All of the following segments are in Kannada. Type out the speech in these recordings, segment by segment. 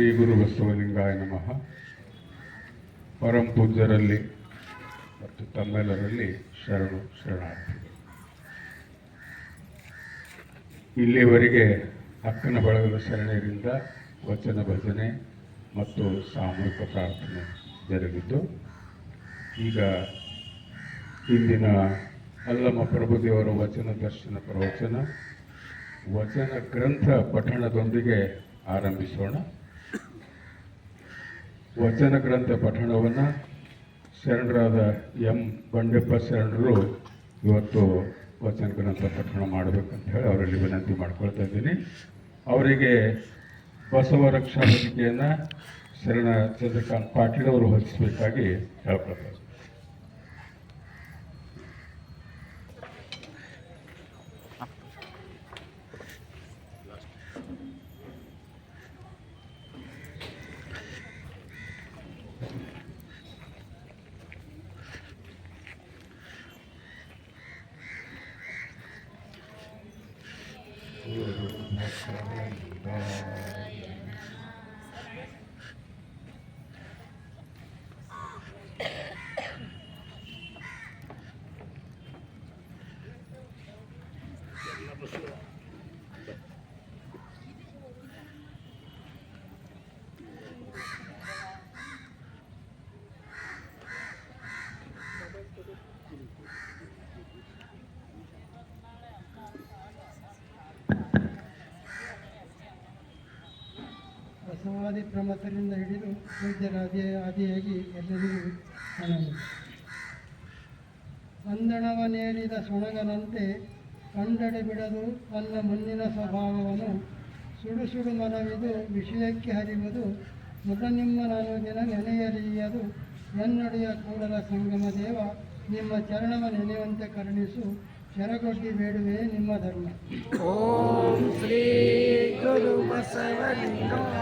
ಶ್ರೀ ಗುರು ಬಸವಲಿಂಗಾಯ ನಮಃ. ಪರಂ ಪೂಜ್ಯರಲ್ಲಿ ಮತ್ತು ತಮ್ಮೆಲ್ಲರಲ್ಲಿ ಶರಣು ಶರಣಾರ್ಥಿ. ಇಲ್ಲಿಯವರೆಗೆ ಅಕ್ಕನ ಬಳಗದ ಶರಣರಿಂದ ವಚನ ಭಜನೆ ಮತ್ತು ಸಾಮೂಹಿಕ ಪ್ರಾರ್ಥನೆ ಜರುಗಿದ್ದು ಈಗ ಇಂದಿನ ಅಲ್ಲಮ್ಮ ಪ್ರಭುದೇವರ ವಚನ ದರ್ಶನ ಪ್ರವಚನ. ವಚನ ಗ್ರಂಥ ಪಠಣದೊಂದಿಗೆ ಆರಂಭಿಸೋಣ. ವಚನ ಗ್ರಂಥ ಪಠಣವನ್ನು ಶರಣರಾದ ಎಂ. ಬಂಡೆಪ್ಪ ಶರಣರು ಇವತ್ತು ವಚನ ಗ್ರಂಥ ಪಠಣ ಮಾಡಬೇಕಂತ ಹೇಳಿ ಅವರಲ್ಲಿ ವಿನಂತಿ ಮಾಡ್ಕೊಳ್ತಾ ಇದ್ದೀನಿ. ಅವರಿಗೆ ಬಸವ ರಕ್ಷಾ ವೇದಿಕೆಯನ್ನು ಶರಣ ಚಂದ್ರಕಾಂತ್ ಪಾಟೀಲ್ ಅವರು ಹೊಲಿಸಬೇಕಾಗಿ ಹೇಳ್ಕೊಳ್ತಾರೆ Bye. ಬಸವಾದಿ ಪ್ರಮಥರಿಂದ ಹಿಡಿದು ವೈದ್ಯರ ಆದಿ ಆದಿಯಾಗಿ ಎಲ್ಲರಿಗೂ ಅಂದಣವನೇರಿದ ಸೊಣಗನಂತೆ ಕಂಡಡೆ ಬಿಡದು ತನ್ನ ಮುಂದಿನ ಸ್ವಭಾವವನ್ನು ಸುಡು ಸುಡು ಮನವಿದು ವಿಷಯಕ್ಕೆ ಹರಿವುದು ಮೃತ ನಿಮ್ಮ ನಾನು ದಿನ ನೆನೆಯರಿಯದು ಎನ್ನಡೆಯ ಕೂಡಲ ಸಂಗಮ ದೇವ, ನಿಮ್ಮ ಚರಣವ ನೆನೆಯುವಂತೆ ಕರುಣಿಸು. ಶರಗೊಡ್ಡಿ ಬೇಡುವೆ ನಿಮ್ಮ ಧರ್ಮ ಓಂ ಶ್ರೀ ಗುರು ಬಸವಲಿಂಗಾಯ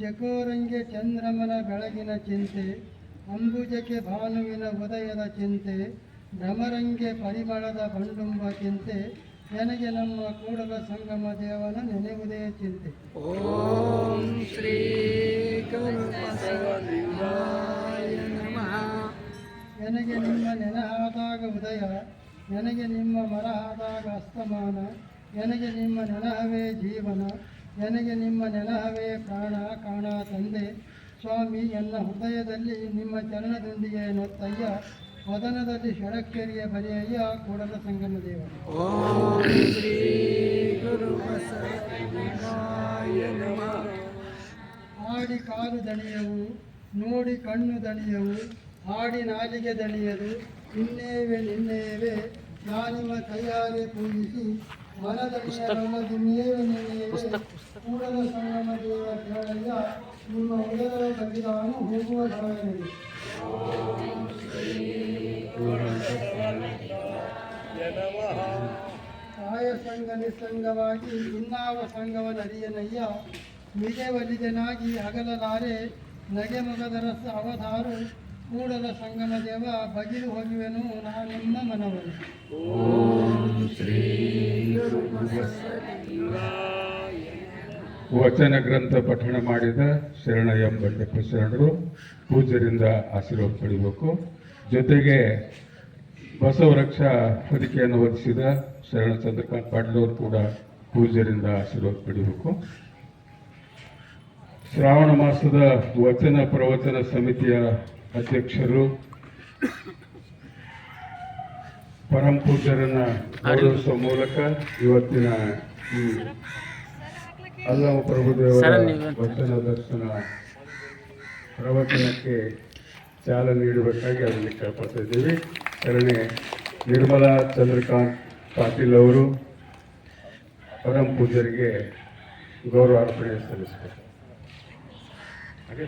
ಚಕೋರಂಗೆ ಚಂದ್ರಮನ ಬೆಳಗಿನ ಚಿಂತೆ ಅಂಬುಜಕ್ಕೆ ಭಾನುವಿನ ಉದಯದ ಚಿಂತೆ ಭ್ರಮರಂಗೆ ಪರಿಮಳದ ಬಂಡುಂಬ ಚಿಂತೆ ನನಗೆ ನಮ್ಮ ಕೂಡಲ ಸಂಗಮ ದೇವನ ನೆನೆಯುವುದೇ ಚಿಂತೆ ಓಂ ಶ್ರೀ ನನಗೆ ನಿಮ್ಮ ಮರಹಾದಾಗ ಅಸ್ತಮಾನ ನನಗೆ ನಿಮ್ಮ ನೆನಹವೇ ಜೀವನ ನನಗೆ ನಿಮ್ಮ ನೆನಹವೇ ಪ್ರಾಣ, ಕಾಣ ತಂದೆ. ಸ್ವಾಮಿ ನನ್ನ ಹೃದಯದಲ್ಲಿ ನಿಮ್ಮ ಚರಣದೊಂದಿಗೆ ನೊತ್ತಯ್ಯ, ವದನದಲ್ಲಿ ಷಡಕ್ಷರಿಯ ಬರೆಯಯ್ಯ, ಕೂಡಲ ಸಂಗಮ ದೇವ. ಆಡಿ ಕಾಲು ದಣಿಯವು, ನೋಡಿ ಕಣ್ಣು ದಣಿಯವು ಹಾಡಿ ನಾಲಿಗೆ ದಣಿಯದು, ನಿನ್ನೇವೆ ನಿನ್ನೇವೆ ನಾನಿಮ್ಮ ಕೈಯಾರೆ ಪೂಜಿಸಿ ಮನದ ನಮ್ಮದಿನ್ನೇವೆ ನಿನ್ನೇವೆ ಕೂಡಲ ಸಂಗಮ ದೇವ ಕೇಳಯ್ಯ ನಿಮ್ಮ ಉದರ ಬಲಿದಾನು ಹೋಗುವ ಸಮಯದಲ್ಲಿ. ಕಾಯ ಸಂಘ ನಿಸ್ಸಂಗವಾಗಿ ಇನ್ನಾವ ಸಂಗವನರಿಯನಯ್ಯ ಮಿಗೆ ಒಲಿದನಾಗಿ ಹಗಲಲಾರೆ ನಗೆ ಮಗದರಸ ಅವಧಾರು ಕೂಡಲ ಸಂಗಮ ದೇವ ಬಗಿಲು ಹೋಗುವೆನು ನಿಮ್ಮ ಮನವನು ವಚನ ಗ್ರಂಥ ಪಠಣ ಮಾಡಿದ ಶರಣ ಎಂಬ ಶರಣರು ಪೂಜ್ಯರಿಂದ ಆಶೀರ್ವಾದ ಪಡಿಬೇಕು ಜೊತೆಗೆ ಬಸವರಕ್ಷ ಹೊದಿಕೆಯನ್ನು ಹೊದಿಸಿದ ಶರಣ ಚಂದ್ರಕಾಂತ್ ಪಾಟೀಲ್ ಕೂಡ ಪೂಜ್ಯರಿಂದ ಆಶೀರ್ವಾದ ಪಡಿಬೇಕು ಶ್ರಾವಣ ಮಾಸದ ವಚನ ಪ್ರವಚನ ಸಮಿತಿಯ ಅಧ್ಯಕ್ಷರು ಪರಂ ಪೂಜ್ಯರನ್ನ ಗೌರವಿಸುವ ಮೂಲಕ ಇವತ್ತಿನ ಈ ಅಲ್ಲಮ ಪ್ರಭುದೇವರ ವಚನ ದರ್ಶನ ಪ್ರವಚನಕ್ಕೆ ಚಾಲನೆ ನೀಡಬೇಕಾಗಿ ಅದನ್ನು ಕೇಳ್ಕೊಳ್ತಾ ಇದ್ದೀವಿ ಶರಣೆ ನಿರ್ಮಲಾ ಚಂದ್ರಕಾಂತ್ ಪಾಟೀಲ್ ಅವರು ಪರಂ ಪೂಜ್ಯರಿಗೆ ಗೌರವ ಅರ್ಪಣೆ ಸಲ್ಲಿಸಬೇಕು. ಹಾಗೆ?